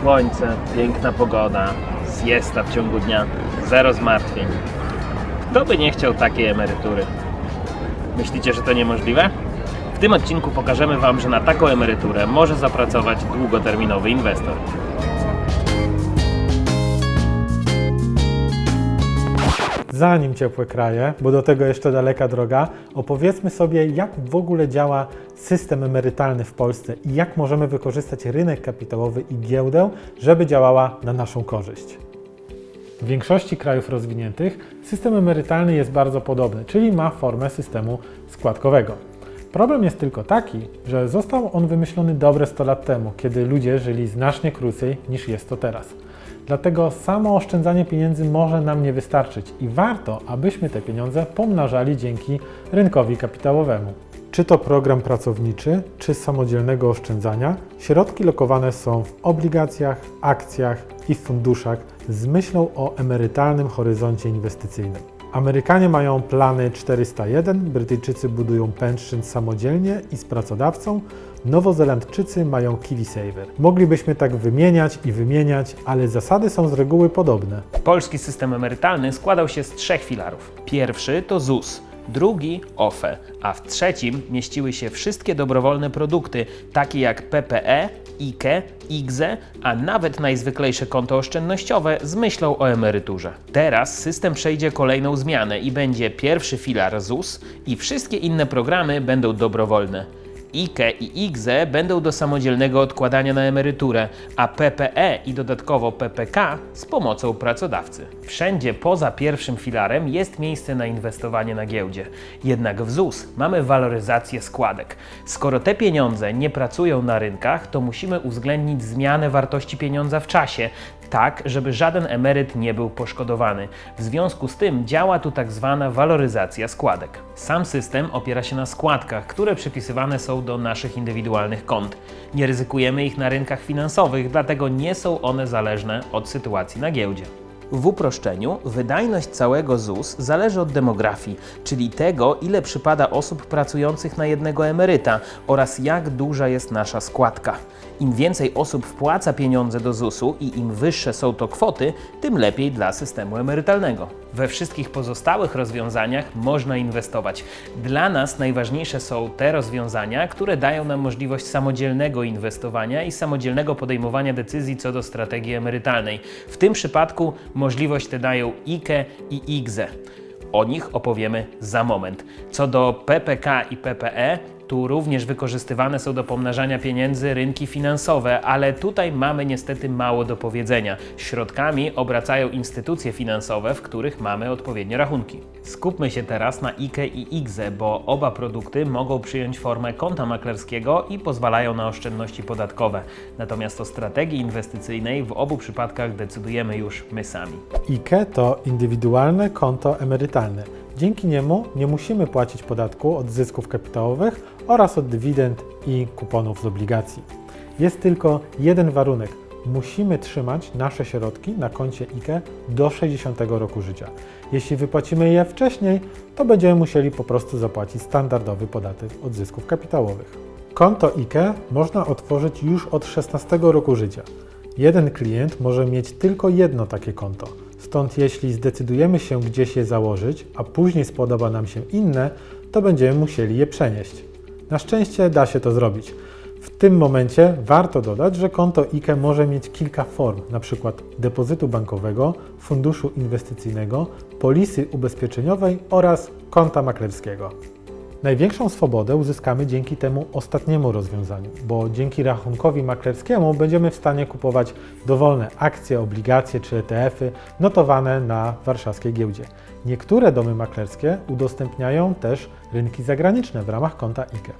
Słońce, piękna pogoda, siesta w ciągu dnia, zero zmartwień. Kto by nie chciał takiej emerytury? Myślicie, że to niemożliwe? W tym odcinku pokażemy Wam, że na taką emeryturę może zapracować długoterminowy inwestor. Zanim ciepłe kraje, bo do tego jeszcze daleka droga, opowiedzmy sobie, jak w ogóle działa system emerytalny w Polsce i jak możemy wykorzystać rynek kapitałowy i giełdę, żeby działała na naszą korzyść. W większości krajów rozwiniętych system emerytalny jest bardzo podobny, czyli ma formę systemu składkowego. Problem jest tylko taki, że został on wymyślony dobre 100 lat temu, kiedy ludzie żyli znacznie krócej niż jest to teraz. Dlatego samo oszczędzanie pieniędzy może nam nie wystarczyć i warto, abyśmy te pieniądze pomnażali dzięki rynkowi kapitałowemu. Czy to program pracowniczy, czy samodzielnego oszczędzania, środki lokowane są w obligacjach, akcjach i funduszach z myślą o emerytalnym horyzoncie inwestycyjnym. Amerykanie mają plany 401, Brytyjczycy budują pension samodzielnie i z pracodawcą, Nowozelandczycy mają KiwiSaver. Moglibyśmy tak wymieniać i wymieniać, ale zasady są z reguły podobne. Polski system emerytalny składał się z trzech filarów. Pierwszy to ZUS, drugi OFE, a w trzecim mieściły się wszystkie dobrowolne produkty, takie jak PPE, IKE, IGZE, a nawet najzwyklejsze konto oszczędnościowe z myślą o emeryturze. Teraz system przejdzie kolejną zmianę i będzie pierwszy filar ZUS i wszystkie inne programy będą dobrowolne. IKE i IGZE będą do samodzielnego odkładania na emeryturę, a PPE i dodatkowo PPK z pomocą pracodawcy. Wszędzie poza pierwszym filarem jest miejsce na inwestowanie na giełdzie. Jednak w ZUS mamy waloryzację składek. Skoro te pieniądze nie pracują na rynkach, to musimy uwzględnić zmianę wartości pieniądza w czasie, tak żeby żaden emeryt nie był poszkodowany. W związku z tym działa tu tak zwana waloryzacja składek. Sam system opiera się na składkach, które przypisywane są do naszych indywidualnych kont. Nie ryzykujemy ich na rynkach finansowych, dlatego nie są one zależne od sytuacji na giełdzie. W uproszczeniu, wydajność całego ZUS zależy od demografii, czyli tego, ile przypada osób pracujących na jednego emeryta oraz jak duża jest nasza składka. Im więcej osób wpłaca pieniądze do ZUS-u i im wyższe są to kwoty, tym lepiej dla systemu emerytalnego. We wszystkich pozostałych rozwiązaniach można inwestować. Dla nas najważniejsze są te rozwiązania, które dają nam możliwość samodzielnego inwestowania i samodzielnego podejmowania decyzji co do strategii emerytalnej. W tym przypadku możliwość tę dają IKE i IGZE. O nich opowiemy za moment. Co do PPK i PPE, tu również wykorzystywane są do pomnażania pieniędzy rynki finansowe, ale tutaj mamy niestety mało do powiedzenia. Środkami obracają instytucje finansowe, w których mamy odpowiednie rachunki. Skupmy się teraz na IKE i IGZE, bo oba produkty mogą przyjąć formę konta maklerskiego i pozwalają na oszczędności podatkowe. Natomiast o strategii inwestycyjnej w obu przypadkach decydujemy już my sami. IKE to indywidualne konto emerytalne. Dzięki niemu nie musimy płacić podatku od zysków kapitałowych oraz od dywidend i kuponów z obligacji. Jest tylko jeden warunek. Musimy trzymać nasze środki na koncie IKE do 60 roku życia. Jeśli wypłacimy je wcześniej, to będziemy musieli po prostu zapłacić standardowy podatek od zysków kapitałowych. Konto IKE można otworzyć już od 16 roku życia. Jeden klient może mieć tylko jedno takie konto. Stąd jeśli zdecydujemy się gdzieś je założyć, a później spodoba nam się inne, to będziemy musieli je przenieść. Na szczęście da się to zrobić. W tym momencie warto dodać, że konto IKE może mieć kilka form, np. depozytu bankowego, funduszu inwestycyjnego, polisy ubezpieczeniowej oraz konta maklerskiego. Największą swobodę uzyskamy dzięki temu ostatniemu rozwiązaniu, bo dzięki rachunkowi maklerskiemu będziemy w stanie kupować dowolne akcje, obligacje czy ETF-y notowane na warszawskiej giełdzie. Niektóre domy maklerskie udostępniają też rynki zagraniczne w ramach konta IKE.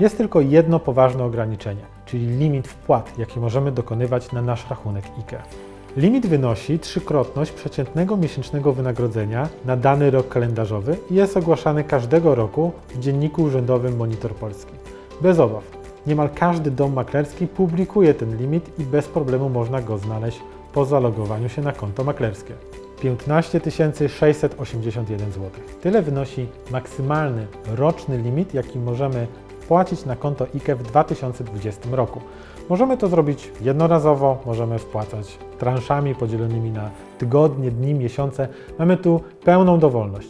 Jest tylko jedno poważne ograniczenie, czyli limit wpłat, jaki możemy dokonywać na nasz rachunek IKE. Limit wynosi trzykrotność przeciętnego miesięcznego wynagrodzenia na dany rok kalendarzowy i jest ogłaszany każdego roku w Dzienniku Urzędowym Monitor Polski. Bez obaw, niemal każdy dom maklerski publikuje ten limit i bez problemu można go znaleźć po zalogowaniu się na konto maklerskie. 15 681 zł. Tyle wynosi maksymalny roczny limit, jaki możemy wpłacić na konto IKE w 2020 roku. Możemy to zrobić jednorazowo, możemy wpłacać transzami podzielonymi na tygodnie, dni, miesiące. Mamy tu pełną dowolność.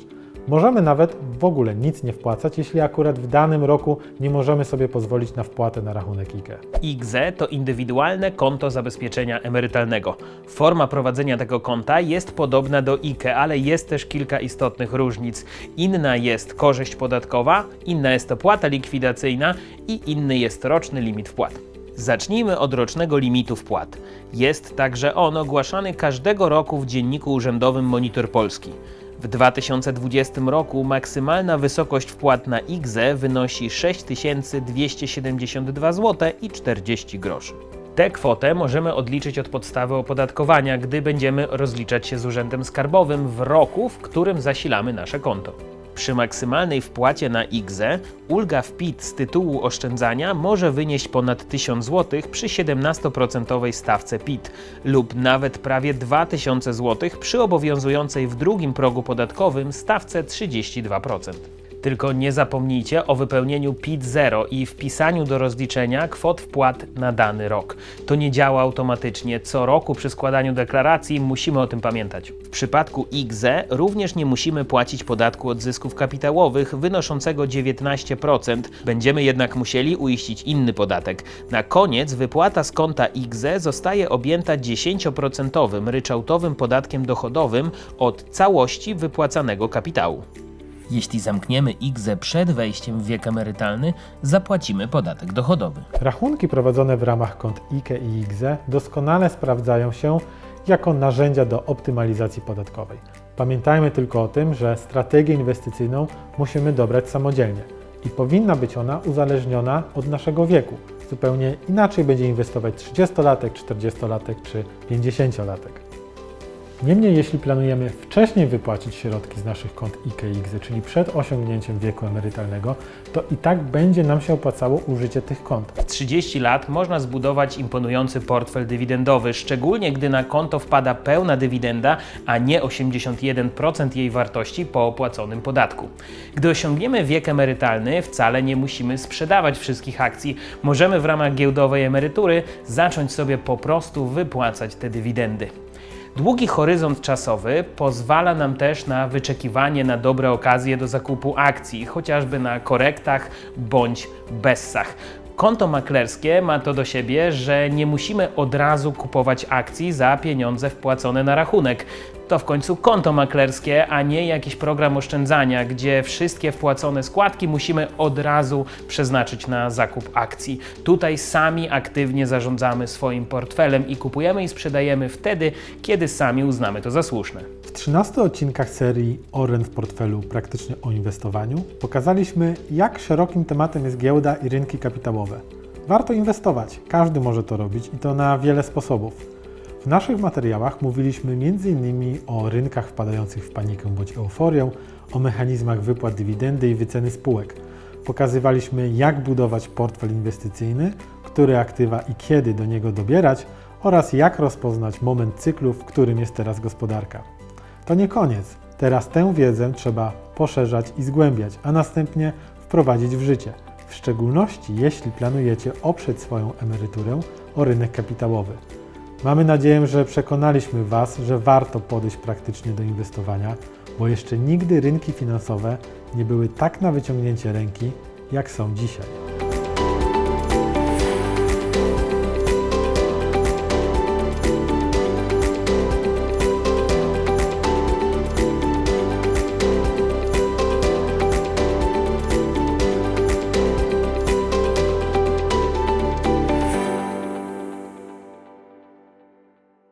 Możemy nawet w ogóle nic nie wpłacać, jeśli akurat w danym roku nie możemy sobie pozwolić na wpłatę na rachunek IKE. IGZE to indywidualne konto zabezpieczenia emerytalnego. Forma prowadzenia tego konta jest podobna do IKE, ale jest też kilka istotnych różnic. Inna jest korzyść podatkowa, inna jest opłata likwidacyjna i inny jest roczny limit wpłat. Zacznijmy od rocznego limitu wpłat. Jest także on ogłaszany każdego roku w Dzienniku Urzędowym Monitor Polski. W 2020 roku maksymalna wysokość wpłat na IGZE wynosi 6272 zł i 40 groszy. Tę kwotę możemy odliczyć od podstawy opodatkowania, gdy będziemy rozliczać się z Urzędem Skarbowym w roku, w którym zasilamy nasze konto. Przy maksymalnej wpłacie na IGZE ulga w PIT z tytułu oszczędzania może wynieść ponad 1000 zł przy 17% stawce PIT lub nawet prawie 2000 zł przy obowiązującej w drugim progu podatkowym stawce 32%. Tylko nie zapomnijcie o wypełnieniu PIT 0 i wpisaniu do rozliczenia kwot wpłat na dany rok. To nie działa automatycznie. Co roku przy składaniu deklaracji musimy o tym pamiętać. W przypadku IGZE również nie musimy płacić podatku od zysków kapitałowych wynoszącego 19%. Będziemy jednak musieli uiścić inny podatek. Na koniec wypłata z konta IGZE zostaje objęta 10% ryczałtowym podatkiem dochodowym od całości wypłacanego kapitału. Jeśli zamkniemy IGZE przed wejściem w wiek emerytalny, zapłacimy podatek dochodowy. Rachunki prowadzone w ramach kont IKE i IGZE doskonale sprawdzają się jako narzędzia do optymalizacji podatkowej. Pamiętajmy tylko o tym, że strategię inwestycyjną musimy dobrać samodzielnie i powinna być ona uzależniona od naszego wieku. Zupełnie inaczej będzie inwestować 30-latek, 40-latek czy 50-latek. Niemniej, jeśli planujemy wcześniej wypłacić środki z naszych kont IKE i IGZE, czyli przed osiągnięciem wieku emerytalnego, to i tak będzie nam się opłacało użycie tych kont. W 30 lat można zbudować imponujący portfel dywidendowy, szczególnie gdy na konto wpada pełna dywidenda, a nie 81% jej wartości po opłaconym podatku. Gdy osiągniemy wiek emerytalny, wcale nie musimy sprzedawać wszystkich akcji. Możemy w ramach giełdowej emerytury zacząć sobie po prostu wypłacać te dywidendy. Długi horyzont czasowy pozwala nam też na wyczekiwanie na dobre okazje do zakupu akcji, chociażby na korektach bądź bessach. Konto maklerskie ma to do siebie, że nie musimy od razu kupować akcji za pieniądze wpłacone na rachunek. To w końcu konto maklerskie, a nie jakiś program oszczędzania, gdzie wszystkie wpłacone składki musimy od razu przeznaczyć na zakup akcji. Tutaj sami aktywnie zarządzamy swoim portfelem i kupujemy i sprzedajemy wtedy, kiedy sami uznamy to za słuszne. W 13 odcinkach serii Oren w portfelu praktycznie o inwestowaniu pokazaliśmy, jak szerokim tematem jest giełda i rynki kapitałowe. Warto inwestować, każdy może to robić i to na wiele sposobów. W naszych materiałach mówiliśmy m.in. o rynkach wpadających w panikę bądź euforię, o mechanizmach wypłat dywidendy i wyceny spółek. Pokazywaliśmy, jak budować portfel inwestycyjny, które aktywa i kiedy do niego dobierać oraz jak rozpoznać moment cyklu, w którym jest teraz gospodarka. To nie koniec. Teraz tę wiedzę trzeba poszerzać i zgłębiać, a następnie wprowadzić w życie. W szczególności jeśli planujecie oprzeć swoją emeryturę o rynek kapitałowy. Mamy nadzieję, że przekonaliśmy Was, że warto podejść praktycznie do inwestowania, bo jeszcze nigdy rynki finansowe nie były tak na wyciągnięcie ręki, jak są dzisiaj.